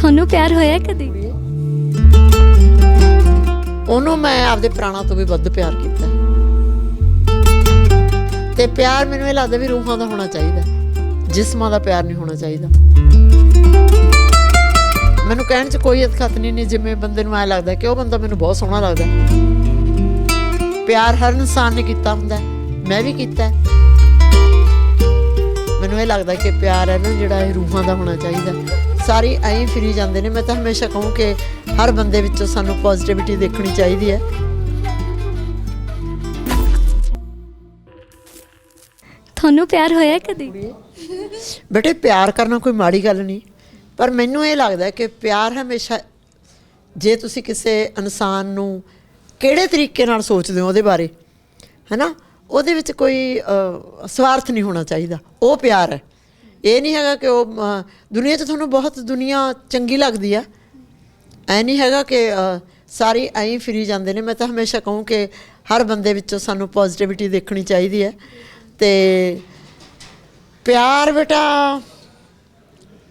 ਤੁਹਾਨੂੰ ਪਿਆਰ ਹੋਇਆ ਕਦੀ? ਉਹਨੂੰ ਮੈਂ ਆਪਦੇ ਪ੍ਰਾਣਾਂ ਤੋਂ ਵੀ ਵੱਧ ਪਿਆਰ ਕੀਤਾ। ਤੇ ਪਿਆਰ ਮੈਨੂੰ ਇਹ ਲੱਗਦਾ ਵੀ ਰੂਹਾਂ ਦਾ ਹੋਣਾ ਚਾਹੀਦਾ। ਜਿਸਮਾਂ ਦਾ ਪਿਆਰ ਨਹੀਂ ਹੋਣਾ ਚਾਹੀਦਾ। ਮੈਨੂੰ ਕਹਿਣ 'ਚ ਕੋਈ ਅਤਖਤ ਨਹੀਂ ਨਹੀਂ ਜਿਵੇਂ ਬੰਦੇ ਨੂੰ ਐ ਲੱਗਦਾ ਕਿ ਉਹ ਬੰਦਾ ਮੈਨੂੰ ਬਹੁਤ ਸੋਹਣਾ ਲੱਗਦਾ। ਪਿਆਰ ਹਰ ਇਨਸਾਨ ਨੇ ਕੀਤਾ ਹੁੰਦਾ, ਮੈਂ ਵੀ ਕੀਤਾ। ਮੈਨੂੰ ਇਹ ਲੱਗਦਾ ਕਿ ਪਿਆਰ ਹੈ ਨਾ ਜਿਹੜਾ ਇਹ ਰੂਹਾਂ ਦਾ ਹੋਣਾ ਚਾਹੀਦਾ। ਸਾਰੇ ਐਂ ਫਿਰੀ ਜਾਂਦੇ ਨੇ। ਮੈਂ ਤਾਂ ਹਮੇਸ਼ਾ ਕਹੂੰ ਕਿ ਹਰ ਬੰਦੇ ਵਿੱਚੋਂ ਸਾਨੂੰ ਪੋਜ਼ਿਟਿਵਿਟੀ ਦੇਖਣੀ ਚਾਹੀਦੀ ਹੈ। ਤੁਹਾਨੂੰ ਪਿਆਰ ਹੋਇਆ ਕਦੀ? ਬੇਟੇ ਪਿਆਰ ਕਰਨਾ ਕੋਈ ਮਾੜੀ ਗੱਲ ਨਹੀਂ। ਪਰ ਮੈਨੂੰ ਇਹ ਲੱਗਦਾ ਕਿ ਪਿਆਰ ਹਮੇਸ਼ਾ ਜੇ ਤੁਸੀਂ ਕਿਸੇ ਇਨਸਾਨ ਨੂੰ ਕਿਹੜੇ ਤਰੀਕੇ ਨਾਲ ਸੋਚਦੇ ਹੋ ਉਹਦੇ ਬਾਰੇ ਹੈਨਾ ਉਹਦੇ ਵਿੱਚ ਕੋਈ ਸਵਾਰਥ ਨਹੀਂ ਹੋਣਾ ਚਾਹੀਦਾ। ਉਹ ਪਿਆਰ ਹੈ। ਇਹ ਨਹੀਂ ਹੈਗਾ ਕਿ ਉਹ ਦੁਨੀਆ 'ਚ ਤੁਹਾਨੂੰ ਬਹੁਤ ਦੁਨੀਆ ਚੰਗੀ ਲੱਗਦੀ ਆ। ਐ ਨਹੀਂ ਹੈਗਾ ਕਿ ਅ, ਸਾਰੇ ਐਂ ਹੀ ਫਿਰੀ ਜਾਂਦੇ ਨੇ। ਮੈਂ ਤਾਂ ਹਮੇਸ਼ਾ ਕਹੂੰ ਕਿ ਹਰ ਬੰਦੇ ਵਿੱਚੋਂ ਸਾਨੂੰ ਪੋਜ਼ਿਟਿਵਿਟੀ ਦੇਖਣੀ ਚਾਹੀਦੀ ਹੈ। ਤੇ ਪਿਆਰ ਬੇਟਾ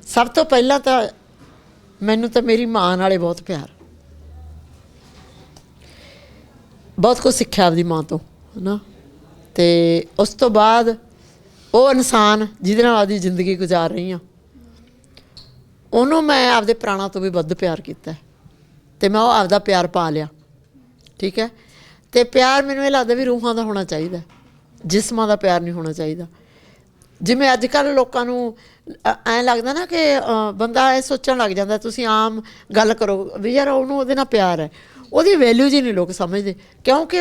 ਸਭ ਤੋਂ ਪਹਿਲਾਂ ਤਾਂ ਮੈਨੂੰ ਤਾਂ ਮੇਰੀ ਮਾਂ ਨਾਲੇ ਬਹੁਤ ਪਿਆਰ। ਬਹੁਤ ਕੁਝ ਸਿੱਖਿਆ ਆਪਦੀ ਮਾਂ ਤੋਂ ਹਨਾ। ਤੇ ਉਸ ਤੋਂ ਬਾਅਦ ਉਹ ਇਨਸਾਨ ਜਿਹਦੇ ਨਾਲ ਆਪਦੀ ਜ਼ਿੰਦਗੀ ਗੁਜ਼ਾਰ ਰਹੀ ਹਾਂ। ਉਹਨੂੰ ਮੈਂ ਆਪਦੇ ਪ੍ਰਾਣਾਂ ਤੋਂ ਵੀ ਵੱਧ ਪਿਆਰ ਕੀਤਾ ਹੈ। ਤੇ ਮੈਂ ਉਹ ਆਪਦਾ ਪਿਆਰ ਪਾ ਲਿਆ। ਠੀਕ ਹੈ? ਤੇ ਪਿਆਰ ਮੈਨੂੰ ਇਹ ਲੱਗਦਾ ਵੀ ਰੂਹਾਂ ਦਾ ਹੋਣਾ ਚਾਹੀਦਾ। ਜਿਸਮਾਂ ਦਾ ਪਿਆਰ ਨਹੀਂ ਹੋਣਾ ਚਾਹੀਦਾ। ਜਿਵੇਂ ਅੱਜ ਕੱਲ ਲੋਕਾਂ ਨੂੰ ਐਂ ਲੱਗਦਾ ਨਾ ਕਿ ਬੰਦਾ ਇਹ ਸੋਚਣ ਲੱਗ ਜਾਂਦਾ, ਤੁਸੀਂ ਆਮ ਗੱਲ ਕਰੋ ਵੀ ਯਾਰ ਉਹਨੂੰ ਉਹਦੇ ਨਾਲ ਪਿਆਰ ਹੈ। ਉਹਦੀ ਵੈਲਿਊ ਜੀ ਨਹੀਂ ਲੋਕ ਸਮਝਦੇ। ਕਿਉਂਕਿ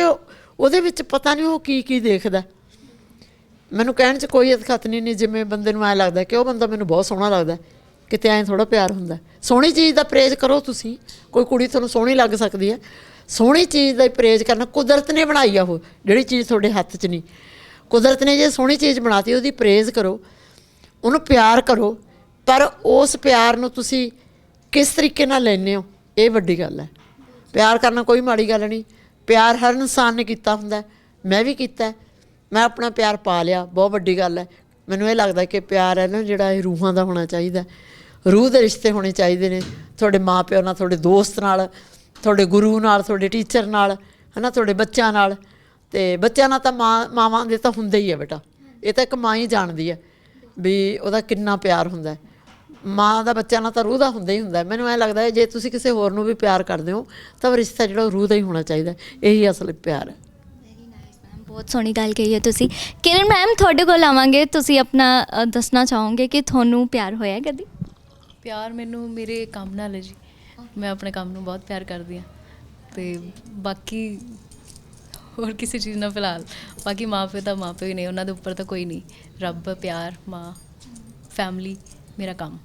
ਉਹਦੇ ਵਿੱਚ ਪਤਾ ਨਹੀਂ ਉਹ ਕੀ ਕੀ ਦੇਖਦਾ। ਮੈਨੂੰ ਕਹਿਣ 'ਚ ਕੋਈ ਅਤਖਤ ਨਹੀਂ ਨਹੀਂ ਜਿਵੇਂ ਬੰਦੇ ਨੂੰ ਐ ਲੱਗਦਾ ਕਿ ਉਹ ਬੰਦਾ ਮੈਨੂੰ ਬਹੁਤ ਸੋਹਣਾ ਲੱਗਦਾ, ਕਿਤੇ ਐਂ ਥੋੜਾ ਪਿਆਰ ਹੁੰਦਾ। ਸੋਹਣੀ ਚੀਜ਼ ਦਾ ਪ੍ਰੇਜ਼ ਕਰੋ ਤੁਸੀਂ, ਕੋਈ ਕੁੜੀ ਤੁਹਾਨੂੰ ਸੋਹਣੀ ਲੱਗ ਸਕਦੀ ਹੈ। ਸੋਹਣੀ ਚੀਜ਼ ਦਾ ਹੀ ਪ੍ਰੇਜ਼ ਕਰਨਾ, ਕੁਦਰਤ ਨੇ ਬਣਾਈ ਆ ਉਹ, ਜਿਹੜੀ ਚੀਜ਼ ਤੁਹਾਡੇ ਹੱਥ 'ਚ ਨਹੀਂ। ਕੁਦਰਤ ਨੇ ਜੇ ਸੋਹਣੀ ਚੀਜ਼ ਬਣਾਤੀ, ਉਹਦੀ ਪ੍ਰੇਜ਼ ਕਰੋ, ਉਹਨੂੰ ਪਿਆਰ ਕਰੋ, ਪਰ ਉਸ ਪਿਆਰ ਨੂੰ ਤੁਸੀਂ ਕਿਸ ਤਰੀਕੇ ਨਾਲ ਲੈਂਦੇ ਹੋ, ਇਹ ਵੱਡੀ ਗੱਲ ਹੈ। ਪਿਆਰ ਕਰਨਾ ਕੋਈ ਮਾੜੀ ਗੱਲ ਨਹੀਂ, ਪਿਆਰ ਹਰ ਇਨਸਾਨ ਨੇ ਕੀਤਾ ਹੁੰਦਾ ਮੈਂ ਵੀ ਕੀਤਾ ਮੈਂ ਆਪਣਾ ਪਿਆਰ ਪਾ ਲਿਆ, ਬਹੁਤ ਵੱਡੀ ਗੱਲ ਹੈ। ਮੈਨੂੰ ਇਹ ਲੱਗਦਾ ਕਿ ਪਿਆਰ ਹੈ ਨਾ ਜਿਹੜਾ ਇਹ ਰੂਹਾਂ ਦਾ ਹੋਣਾ ਚਾਹੀਦਾ ਰੂਹ ਦੇ ਰਿਸ਼ਤੇ ਹੋਣੇ ਚਾਹੀਦੇ ਨੇ, ਤੁਹਾਡੇ ਮਾਪਿਓ ਨਾਲ, ਤੁਹਾਡੇ ਦੋਸਤ ਨਾਲ, ਤੁਹਾਡੇ ਗੁਰੂ ਨਾਲ, ਤੁਹਾਡੇ ਟੀਚਰ ਨਾਲ, ਹਨਾ, ਤੁਹਾਡੇ ਬੱਚਿਆਂ ਨਾਲ। ਤੇ ਬੱਚਿਆਂ ਨਾਲ ਤਾਂ ਮਾਂ, ਮਾਵਾਂ ਦੇ ਤਾਂ ਹੁੰਦੇ ਹੀ ਹੈ ਬੇਟਾ। ਇਹ ਤਾਂ ਇੱਕ ਮਾਂ ਹੀ ਜਾਣਦੀ ਹੈ ਵੀ ਉਹਦਾ ਕਿੰਨਾ ਪਿਆਰ ਹੁੰਦਾ ਹੈ। ਮਾਂ ਦਾ ਬੱਚਿਆਂ ਨਾਲ ਤਾਂ ਰੂਹ ਦਾ ਹੁੰਦਾ ਹੀ ਹੁੰਦਾ ਮੈਨੂੰ ਐ ਲੱਗਦਾ ਹੈ, ਜੇ ਤੁਸੀਂ ਕਿਸੇ ਹੋਰ ਨੂੰ ਵੀ ਪਿਆਰ ਕਰਦੇ ਹੋ, ਤਾਂ ਰਿਸ਼ਤਾ ਜਿਹੜਾ ਉਹ ਰੂਹ ਦਾ ਹੀ ਹੋਣਾ ਚਾਹੀਦਾ ਇਹੀ ਅਸਲ ਪਿਆਰ ਹੈ। ਬਹੁਤ ਸੋਹਣੀ ਗੱਲ ਕਹੀ ਹੈ ਤੁਸੀਂ। ਕਿਰਨ ਮੈਮ ਤੁਹਾਡੇ ਕੋਲ ਆਵਾਂਗੇ। ਤੁਸੀਂ ਆਪਣਾ ਅ, ਦੱਸਣਾ ਚਾਹੋਗੇ ਕਿ ਤੁਹਾਨੂੰ ਪਿਆਰ ਹੋਇਆ ਕਦੀ? ਪਿਆਰ ਮੈਨੂੰ ਮੇਰੇ ਕੰਮ ਨਾਲ ਹੈ ਜੀ। ਮੈਂ ਆਪਣੇ ਕੰਮ ਨੂੰ ਬਹੁਤ ਪਿਆਰ ਕਰਦੀ ਹਾਂ। ਤੇ ਬਾਕੀ ਹੋਰ ਕਿਸੇ ਚੀਜ਼ ਨਾਲ ਫਿਲਹਾਲ ਬਾਕੀ ਮਾਂ ਪਿਓ ਤਾਂ ਮਾਂ ਪਿਓ ਹੀ ਨੇ ਉਹਨਾਂ ਦੇ ਉੱਪਰ ਤਾਂ ਕੋਈ ਨਹੀਂ। ਰੱਬ ਪਿਆਰ ਮਾਂ ਫੈਮਲੀ ਮੇਰਾ ਕੰਮ।